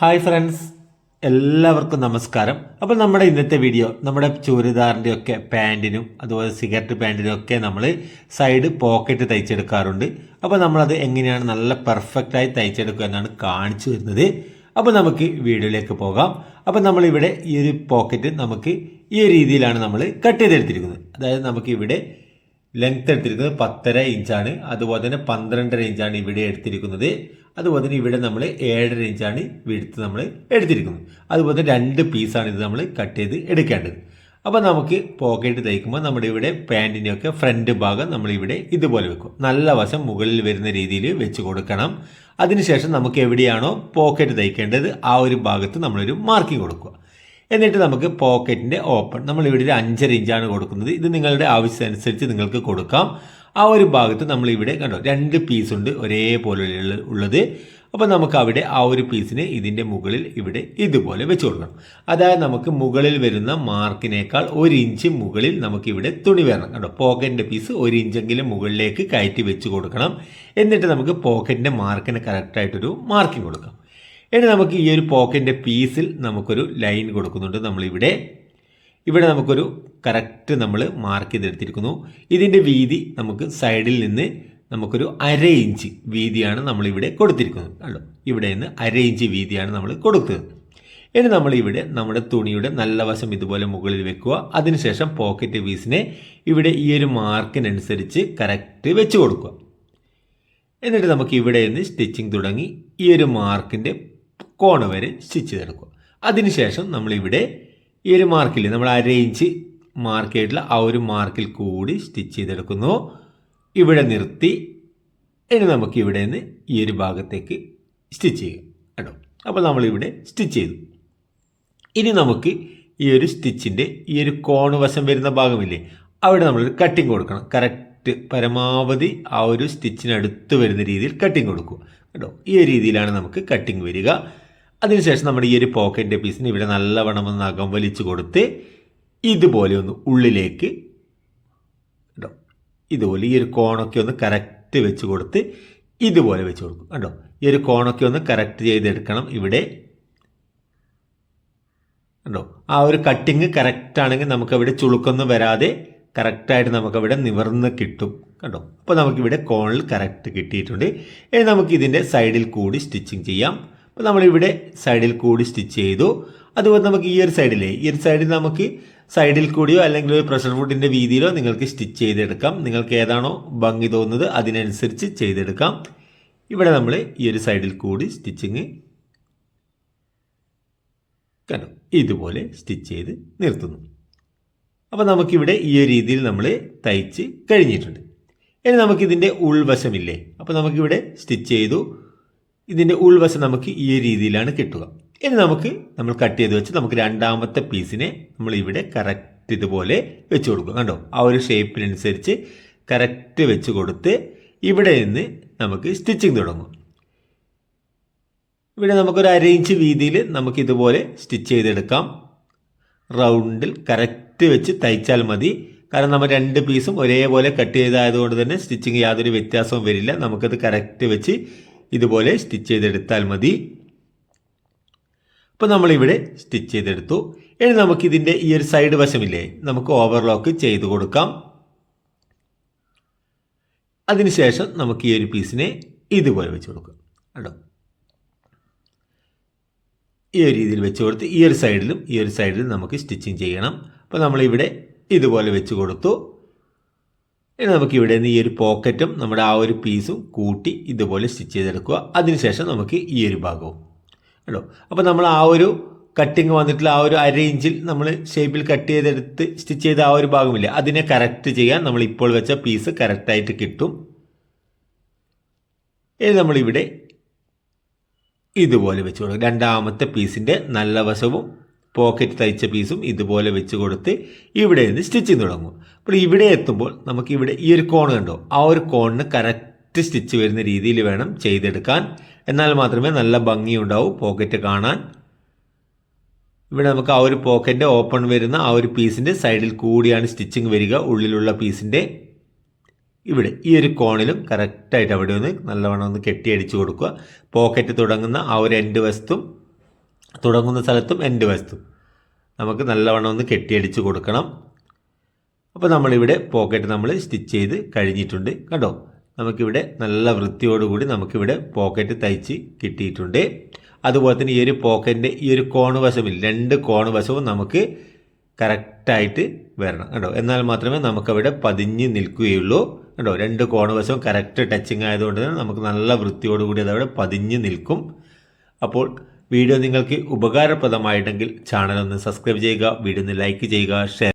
Hi friends. എല്ലാവർക്കും നമസ്കാരം. അപ്പോൾ നമ്മുടെ ഇന്നത്തെ വീഡിയോ നമ്മുടെ ചുരിദാറിന്റെ ഒക്കെ പാന്റിനും അതുപോലെ സിഗരറ്റ് പാന്റിനും ഒക്കെ നമ്മൾ സൈഡ് പോക്കറ്റ് തയ്ച്ചെടുക്കാറുണ്ട്. അപ്പോൾ നമ്മളത് എങ്ങനെയാണ് നല്ല പെർഫെക്റ്റായി തയ്ച്ചെടുക്കുക എന്നാണ് കാണിച്ചു വരുന്നത് അപ്പോൾ നമുക്ക് വീഡിയോയിലേക്ക് പോകാം. അപ്പോൾ നമ്മളിവിടെ ഈ ഒരു പോക്കറ്റ് നമുക്ക് ഈ രീതിയിലാണ് നമ്മൾ കട്ട് ചെയ്തെടുത്തിരിക്കുന്നത്. അതായത് നമുക്ക് ഇവിടെ ലെങ്ത് എടുത്തിരിക്കുന്നത് പത്തര ഇഞ്ചാണ് അതുപോലെ തന്നെ പന്ത്രണ്ടര ഇഞ്ചാണ് ഇവിടെ എടുത്തിരിക്കുന്നത്. അതുപോലെ തന്നെ ഇവിടെ നമ്മൾ ഏഴര ഇഞ്ചാണ് വിടുത്ത് നമ്മൾ എടുത്തിരിക്കുന്നത്. അതുപോലെ തന്നെ രണ്ട് പീസാണ് ഇത് നമ്മൾ കട്ട് ചെയ്ത് എടുക്കേണ്ടത്. അപ്പോൾ നമുക്ക് പോക്കറ്റ് തയ്ക്കുമ്പോൾ നമ്മുടെ ഇവിടെ പാന്റിന്റെയൊക്കെ ഫ്രണ്ട് ഭാഗം നമ്മളിവിടെ ഇതുപോലെ വെക്കും. നല്ല വശം മുകളിൽ വരുന്ന രീതിയിൽ വെച്ച് കൊടുക്കണം. അതിനുശേഷം നമുക്ക് എവിടെയാണോ പോക്കറ്റ് തയ്ക്കേണ്ടത് ആ ഒരു ഭാഗത്ത് നമ്മളൊരു മാർക്കിംഗ് കൊടുക്കുക. എന്നിട്ട് നമുക്ക് പോക്കറ്റിന്റെ ഓപ്പൺ നമ്മൾ ഇവിടെ ഒരു അഞ്ചര ഇഞ്ചാണ് കൊടുക്കുന്നത്. ഇത് നിങ്ങളുടെ ആവശ്യമനുസരിച്ച് നിങ്ങൾക്ക് കൊടുക്കാം. ആ ഒരു ഭാഗത്ത് നമ്മൾ ഇവിടെ കണ്ടോ രണ്ട് പീസ് ഉണ്ട് ഒരേപോലെ ഉള്ളത്. അപ്പോൾ നമുക്ക് അവിടെ ആ ഒരു പീസിനെ ഇതിന്റെ മുകളിൽ ഇവിടെ ഇതുപോലെ വെച്ച് കൊടുക്കണം. അതായത് നമുക്ക് മുകളിൽ വരുന്ന മാർക്കിനേക്കാൾ ഒരു ഇഞ്ച് മുകളിൽ നമുക്ക് ഇവിടെ തുണി വരണം. കണ്ടോ പോക്കറ്റിന്റെ പീസ് ഒരു ഇഞ്ചെങ്കിലും മുകളിലേക്ക് കയറ്റി വെച്ച് കൊടുക്കണം. എന്നിട്ട് നമുക്ക് പോക്കറ്റിന്റെ മാർക്കിന് കറക്റ്റായിട്ടൊരു മാർക്കിംഗ് കൊടുക്കാം. എന്നിട്ട് നമുക്ക് ഈ ഒരു പോക്കറ്റിന്റെ പീസിൽ നമുക്കൊരു ലൈൻ കൊടുക്കുന്നുണ്ട് നമ്മളിവിടെ. ഇവിടെ നമുക്കൊരു കറക്റ്റ് നമ്മൾ മാർക്ക് ചെയ്തെടുത്തിരിക്കുന്നു. ഇതിന്റെ വീതി നമുക്ക് സൈഡിൽ നിന്ന് നമുക്കൊരു അര ഇഞ്ച് വീതിയാണ് നമ്മളിവിടെ കൊടുത്തിരിക്കുന്നത്. കണ്ടോ? ഇവിടെ നിന്ന് അര ഇഞ്ച് വീതിയാണ് നമ്മൾ കൊടുക്കുന്നത് ഇനി നമ്മളിവിടെ നമ്മുടെ തുണിയുടെ നല്ല വശം ഇതുപോലെ മുകളിൽ വെക്കുക. അതിനുശേഷം പോക്കറ്റ് പീസിനെ ഇവിടെ ഈ ഒരു മാർക്കിനനുസരിച്ച് കറക്റ്റ് വെച്ച് കൊടുക്കുക. എന്നിട്ട് നമുക്ക് ഇവിടെ നിന്ന് സ്റ്റിച്ചിങ് തുടങ്ങി ഈ ഒരു മാർക്കിന്റെ കോണ് വരെ സ്റ്റിച്ച് ചെയ്തെടുക്കുക. അതിനുശേഷം നമ്മളിവിടെ ഈ ഒരു മാർക്കിൽ നമ്മൾ അര ഇഞ്ച് മാർക്ക് ചെയ്തിട്ടുള്ള ആ ഒരു മാർക്കിൽ കൂടി സ്റ്റിച്ച് ചെയ്തെടുക്കുന്നു. ഇവിടെ നിർത്തി. ഇനി നമുക്ക് ഇവിടെ നിന്ന് ഈ ഒരു ഭാഗത്തേക്ക് സ്റ്റിച്ച് ചെയ്യാം കേട്ടോ. അപ്പോൾ നമ്മളിവിടെ സ്റ്റിച്ച് ചെയ്തു. ഇനി നമുക്ക് ഈ ഒരു സ്റ്റിച്ചിന്റെ ഈ ഒരു കോണ് വശം വരുന്ന ഭാഗമില്ലേ? അവിടെ നമ്മളൊരു കട്ടിങ് കൊടുക്കണം. കറക്റ്റ് പരമാവധി ആ ഒരു സ്റ്റിച്ചിനടുത്ത് വരുന്ന രീതിയിൽ കട്ടിങ് കൊടുക്കുക. കേട്ടോ? ഈ രീതിയിലാണ് നമുക്ക് കട്ടിങ് വരിക. അതിനുശേഷം നമ്മുടെ ഈ ഒരു പോക്കറ്റിന്റെ പീസിന് ഇവിടെ നല്ലവണ്ണം ഒന്ന് അകം വലിച്ചു കൊടുത്ത് ഇതുപോലെ ഒന്ന് ഉള്ളിലേക്ക് കേട്ടോ ഇതുപോലെ ഈ ഒരു കോണൊക്കെ ഒന്ന് കറക്റ്റ് വെച്ച് കൊടുത്ത് ഇതുപോലെ വെച്ച് കൊടുക്കും. കേട്ടോ ഈ ഒരു കോണൊക്കെ ഒന്ന് കറക്റ്റ് ചെയ്തെടുക്കണം ഇവിടെ. കണ്ടോ? ആ ഒരു കട്ടിങ് കറക്റ്റ് ആണെങ്കിൽ നമുക്ക് അവിടെ ചുളുക്കൊന്നും വരാതെ കറക്റ്റായിട്ട് നമുക്കവിടെ നിവർന്ന് കിട്ടും. കണ്ടോ? അപ്പോൾ നമുക്കിവിടെ കോണിൽ കറക്റ്റ് കിട്ടിയിട്ടുണ്ട്. ഇനി നമുക്ക് ഇതിന്റെ സൈഡിൽ കൂടി സ്റ്റിച്ചിങ് ചെയ്യാം. അപ്പോൾ നമ്മളിവിടെ സൈഡിൽ കൂടി സ്റ്റിച്ച് ചെയ്തു. അതുപോലെ നമുക്ക് ഈ ഒരു സൈഡിലേ ഈ ഒരു സൈഡിൽ നമുക്ക് സൈഡിൽ കൂടിയോ അല്ലെങ്കിൽ ഒരു പ്രഷർ ഫുഡിന്റെ വീതിയിലോ നിങ്ങൾക്ക് സ്റ്റിച്ച് ചെയ്തെടുക്കാം. നിങ്ങൾക്ക് ഏതാണോ ഭംഗി തോന്നുന്നത് അതിനനുസരിച്ച് ചെയ്തെടുക്കാം. ഇവിടെ നമ്മൾ ഈ ഒരു സൈഡിൽ കൂടി സ്റ്റിച്ചിങ് കണ്ടോ. ഇതുപോലെ സ്റ്റിച്ച് ചെയ്ത് നിർത്തുന്നു. അപ്പോൾ നമുക്കിവിടെ ഈ ഒരു രീതിയിൽ നമ്മൾ തയ്ച്ച് കഴിഞ്ഞിട്ടുണ്ട്. ഇനി നമുക്കിതിന്റെ ഉൾവശമില്ലേ? അപ്പോൾ നമുക്കിവിടെ സ്റ്റിച്ച് ചെയ്തു. ഇതിന്റെ ഉൾവശം നമുക്ക് ഈ രീതിയിലാണ് കിട്ടുക. ഇനി നമുക്ക് നമ്മൾ കട്ട് ചെയ്ത് വെച്ച് നമുക്ക് രണ്ടാമത്തെ പീസിനെ നമ്മൾ ഇവിടെ കറക്റ്റ് ഇതുപോലെ വെച്ച് കൊടുക്കുക. കണ്ടോ? ആ ഒരു ഷേപ്പിനനുസരിച്ച് കറക്റ്റ് വെച്ച് കൊടുത്ത് ഇവിടെ നിന്ന് നമുക്ക് സ്റ്റിച്ചിങ് തുടങ്ങും. ഇവിടെ നമുക്കൊരു അര ഇഞ്ച് വീതിയിൽ നമുക്ക് ഇതുപോലെ സ്റ്റിച്ച് ചെയ്തെടുക്കാം. റൗണ്ടിൽ കറക്റ്റ് വെച്ച് തയ്ച്ചാൽ മതി. കാരണം നമ്മൾ രണ്ട് പീസും ഒരേപോലെ കട്ട് ചെയ്തായതുകൊണ്ട് തന്നെ സ്റ്റിച്ചിങ് യാതൊരു വ്യത്യാസവും വരില്ല. നമുക്കത് കറക്റ്റ് വെച്ച് ഇതുപോലെ സ്റ്റിച്ച് ചെയ്തെടുത്താൽ മതി. അപ്പോൾ നമ്മളിവിടെ സ്റ്റിച്ച് ചെയ്തെടുത്തു. ഇനി നമുക്കിതിന്റെ ഈ ഒരു സൈഡ് വശമില്ലേ നമുക്ക് ഓവർലോക്ക് ചെയ്ത് കൊടുക്കാം. അതിനുശേഷം നമുക്ക് ഈ ഒരു പീസിനെ ഇതുപോലെ വെച്ച് കൊടുക്കാം. കേട്ടോ ഈ ഒരു രീതിയിൽ വെച്ച് കൊടുത്ത് ഈ ഒരു സൈഡിലും ഈ ഒരു സൈഡിലും നമുക്ക് സ്റ്റിച്ചിങ് ചെയ്യണം. അപ്പോൾ നമ്മളിവിടെ ഇതുപോലെ വെച്ച് കൊടുത്തു. ഇനി നമുക്ക് ഇവിടെ നിന്ന് ഈ ഒരു പോക്കറ്റും നമ്മുടെ ആ ഒരു പീസും കൂട്ടി ഇതുപോലെ സ്റ്റിച്ച് ചെയ്തെടുക്കുക. അതിനുശേഷം നമുക്ക് ഈ ഒരു ഭാഗവും. കേട്ടോ അപ്പോൾ നമ്മൾ ആ ഒരു കട്ടിങ് വന്നിട്ടുള്ള ആ ഒരു അര ഇഞ്ചിൽ നമ്മൾ ഷേപ്പിൽ കട്ട് ചെയ്തെടുത്ത് സ്റ്റിച്ച് ചെയ്ത ആ ഒരു ഭാഗമില്ല? അതിനെ കറക്റ്റ് ചെയ്യാൻ നമ്മൾ ഇപ്പോൾ വെച്ച പീസ് കറക്റ്റായിട്ട് കിട്ടും. ഇനി നമ്മളിവിടെ ഇതുപോലെ വെച്ച് കൊടുക്കും. രണ്ടാമത്തെ പീസിന്റെ നല്ല വശവും പോക്കറ്റ് തയ്ച്ച പീസും ഇതുപോലെ വെച്ച് കൊടുത്ത് ഇവിടെ നിന്ന് സ്റ്റിച്ചിങ് തുടങ്ങും. അപ്പോൾ ഇവിടെ എത്തുമ്പോൾ നമുക്ക് ഇവിടെ ഈ ഒരു കോൺ കണ്ടോ? ആ ഒരു കോണിന് കറക്റ്റ് സ്റ്റിച്ച് വരുന്ന രീതിയിൽ വേണം ചെയ്തെടുക്കാൻ. എന്നാൽ മാത്രമേ നല്ല ഭംഗിയുണ്ടാവൂ പോക്കറ്റ് കാണാൻ. ഇവിടെ നമുക്ക് ആ ഒരു പോക്കറ്റ് ഓപ്പൺ വരുന്ന ആ ഒരു പീസിന്റെ സൈഡിൽ കൂടിയാണ് സ്റ്റിച്ചിങ് വരിക. ഉള്ളിലുള്ള പീസിന്റെ ഇവിടെ ഈ ഒരു കോണിലും കറക്റ്റായിട്ട് അവിടെ ഒന്ന് നല്ലവണ്ണം ഒന്ന് കെട്ടിയടിച്ച് കൊടുക്കുക. പോക്കറ്റ് തുടങ്ങുന്ന ആ ഒരു എൻഡ് വശത്തും തുടങ്ങുന്ന സ്ഥലത്തും എൻഡ് വശത്തും. നമുക്ക് നല്ലവണ്ണം ഒന്ന് കെട്ടിയടിച്ച് കൊടുക്കണം. അപ്പോൾ നമ്മളിവിടെ പോക്കറ്റ് നമ്മൾ സ്റ്റിച്ച് ചെയ്ത് കഴിഞ്ഞിട്ടുണ്ട്. കണ്ടോ? നമുക്കിവിടെ നല്ല വൃത്തിയോടുകൂടി നമുക്കിവിടെ പോക്കറ്റ് തയ്ച്ച് കിട്ടിയിട്ടുണ്ട്. അതുപോലെ തന്നെ ഈ ഒരു പോക്കറ്റിന്റെ ഈ ഒരു കോണ് വശവും രണ്ട് കോണ് വശവും നമുക്ക് കറക്റ്റായിട്ട് വരണം. കേട്ടോ എന്നാൽ മാത്രമേ നമുക്കവിടെ പതിഞ്ഞ് നിൽക്കുകയുള്ളൂ. കേട്ടോ രണ്ട് കോണ് വശവും കറക്റ്റ് ടച്ചിങ് ആയതുകൊണ്ട് തന്നെ നമുക്ക് നല്ല വൃത്തിയോടുകൂടി അതവിടെ പതിഞ്ഞ് നിൽക്കും. അപ്പോൾ വീഡിയോ നിങ്ങൾക്ക് ഉപകാരപ്രദമായിട്ടെങ്കിൽ ചാനൽ ഒന്ന് സബ്സ്ക്രൈബ് ചെയ്യുക വീഡിയോ ഒന്ന് ലൈക്ക് ചെയ്യുക ഷെയർ